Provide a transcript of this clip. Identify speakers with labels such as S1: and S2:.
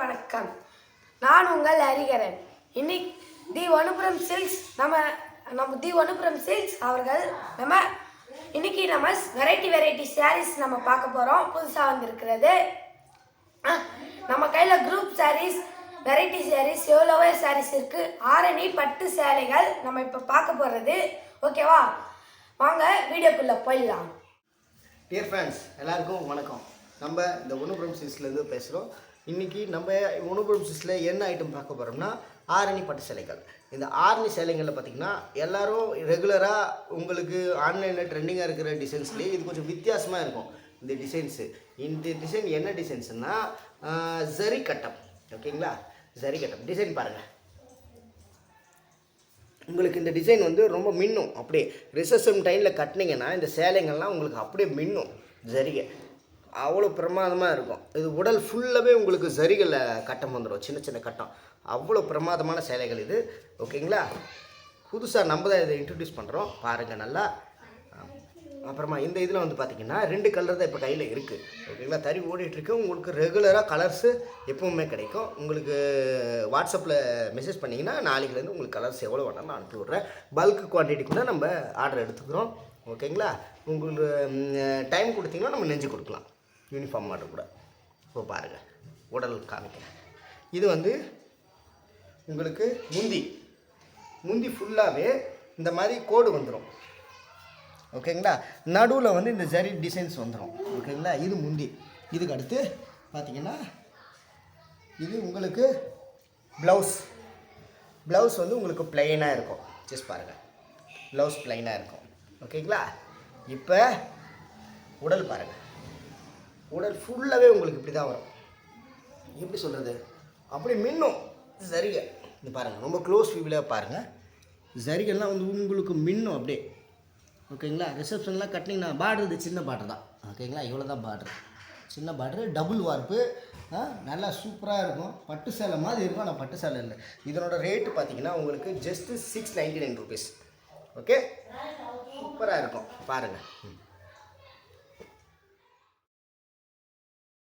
S1: வணக்கம். நான் உங்கள் ஹரிகரன். இன்னைக்கு தி வனுபுரம் சில்க்ஸ் நம்ம நம்ம தி வனுபுரம் சில்க்ஸ் அவர்கள் நம்ம இன்னைக்கு நம்ம வெரைட்டி வெரைட்டி சாரீஸ் நம்ம பார்க்க போகிறோம் புதுசாக வந்திருக்கிறது. நம்ம கையில் குரூப் சாரீஸ் வெரைட்டி சாரீஸ் எவ்வளவோ சாரீஸ் இருக்குது ஆரணி பட்டு சேலைகள் நம்ம இப்போ பார்க்க போகிறது ஓகேவா? வாங்க வீடியோக்குள்ளே போயிடலாம்.
S2: டியர் ஃப்ரெண்ட்ஸ் எல்லாருக்கும் வணக்கம். நம்ம இந்த உணவுபுரம் சிஸ்லேருந்து பேசுகிறோம் இன்றைக்கி நம்ம உணவுபுரம் சிஸ்டில் என்ன ஐட்டம் பார்க்க போகிறோம்னா ஆரணி பட்டு சேலைகள். இந்த ஆரணி சேலைகளில் பார்த்திங்கன்னா எல்லோரும் ரெகுலராக உங்களுக்கு ஆன்லைனில் ட்ரெண்டிங்காக இருக்கிற டிசைன்ஸ்லேயே இது கொஞ்சம் வித்தியாசமாக இருக்கும். இந்த டிசைன்ஸு இந்த டிசைன் என்ன டிசைன்ஸ்னால் ஜரி கட்டம். ஓகேங்களா ஜரி கட்டம். டிசைன் பாருங்கள் உங்களுக்கு இந்த டிசைன் வந்து ரொம்ப மின்னும். அப்படியே ரிசப்ஷன் டைமில் கட்டினீங்கன்னா இந்த சேலைங்கள்லாம் உங்களுக்கு அப்படியே மின்னும். ஜரிகை அவ்வளோ பிரமாதமாக இருக்கும். இது உடல் ஃபுல்லாகவே உங்களுக்கு சரிகளில் கட்டம் வந்துடும் சின்ன சின்ன கட்டம். அவ்வளோ பிரமாதமான சேலைகள் இது. ஓகேங்களா? புதுசாக நம்ம தான் இதை இன்ட்ரடியூஸ் பண்ணுறோம் பாருங்கள் நல்லா. அப்புறமா இந்த இதில் வந்து பார்த்தீங்கன்னா ரெண்டு கலர் தான் இப்போ கையில் இருக்குது ஓகேங்களா? தறி ஓடிட்டுருக்கு உங்களுக்கு ரெகுலராக கலர்ஸு எப்பவுமே கிடைக்கும். உங்களுக்கு வாட்ஸ்அப்பில் மெசேஜ் பண்ணிங்கன்னா நாளைக்குலேருந்து உங்களுக்கு கலர்ஸ் எவ்வளோ வேணாலும் நான் அனுப்பி விட்றேன். பல்க் குவான்டிட்டி நம்ம ஆர்டர் எடுத்துக்கிறோம். ஓகேங்களா? உங்களுக்கு டைம் கொடுத்தீங்கன்னா நம்ம நெஞ்சு கொடுக்கலாம். யூனிஃபார்ம் ஆர்டர் கூட இப்போ பாருங்கள் உடல் காமிக்கிறேன். இது வந்து உங்களுக்கு முந்தி. முந்தி ஃபுல்லாகவே இந்த மாதிரி கோடு வந்துடும் ஓகேங்களா? நடுவில் வந்து இந்த ஜரி டிசைன்ஸ் வந்துடும் ஓகேங்களா? இது முந்தி. இதுக்கு அடுத்து பார்த்தீங்கன்னா இது உங்களுக்கு ப்ளவுஸ் ப்ளவுஸ் வந்து உங்களுக்கு ப்ளைனாக இருக்கும். ஜஸ்ட் பாருங்கள் ப்ளவுஸ் ப்ளைனாக இருக்கும். ஓகேங்களா? இப்போ உடல் பாருங்கள் உடல் ஃபுல்லாகவே உங்களுக்கு இப்படி தான் வரும். எப்படி சொல்கிறது அப்படி மின்னும். சரிகை இது பாருங்கள் ரொம்ப க்ளோஸ் வியூவில் பாருங்கள் சரிகெல்லாம் வந்து உங்களுக்கு மின்னும் அப்படியே. ஓகேங்களா ரிசப்ஷன்லாம் கட்டினீங்கன்னா பார்டர் இது சின்ன பார்டர் தான். ஓகேங்களா இவ்வளோ தான் பார்டர் சின்ன பார்டர் டபுள் வார்ப்பு ஆ, நல்லா சூப்பராக இருக்கும். பட்டு சேலை மாதிரி இருக்கும் ஆனால் பட்டு சேலை இல்லை. இதனோட ரேட்டு பார்த்தீங்கன்னா உங்களுக்கு just six ninety nine rupees okay சூப்பராக இருக்கும். பாருங்கள் ம்.